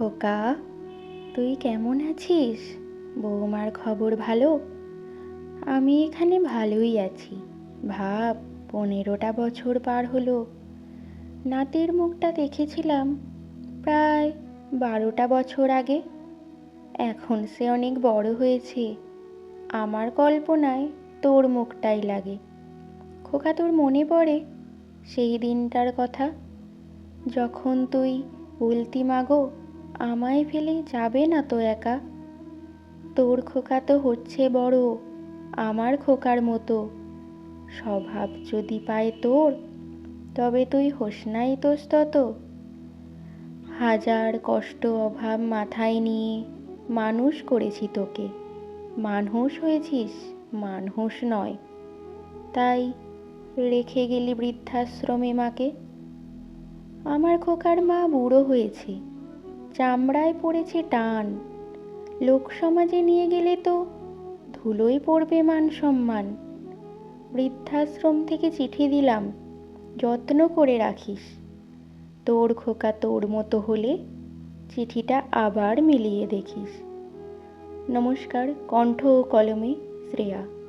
খোকা, তুই কেমন আছিস? বৌমার খবর ভালো? আমি এখানে ভালোই আছি। ভাব, পনেরোটা বছর পার হলো। নাতির মুখটা দেখেছিলাম প্রায় বারোটা বছর আগে। এখন সে অনেক বড় হয়েছে। আমার কল্পনায় তোর মুখটাই লাগে। খোকা, তোর মনে পড়ে সেই দিনটার কথা? যখন তুই বলতি, মাগো আমায় ফেলে যাবে না তো একা? তোর খোকা তো হচ্ছে বড়, আমার খোকার মতো। স্বভাব যদি পায় তোর, তবে তুই হোস নাই তোস তত হাজার কষ্ট অভাব মাথায় নিয়ে মানুষ করেছি তোকে। মানুষ হয়েছিস, মানুষ নয়। তাই রেখে গেলি বৃদ্ধাশ্রমে মাকে। আমার খোকার মা বুড়ো হয়েছে। চামড়ায় পড়েছে টান। লোক সমাজে নিয়ে গেলে তো ধুলোই পড়বে মান সম্মান। বৃদ্ধাশ্রম থেকে চিঠি দিলাম, যত্ন করে রাখিস। তোর খোকা তোর মতো হলে চিঠিটা আবার মিলিয়ে দেখিস। নমস্কার, কণ্ঠ ও কলমে শ্রেয়া।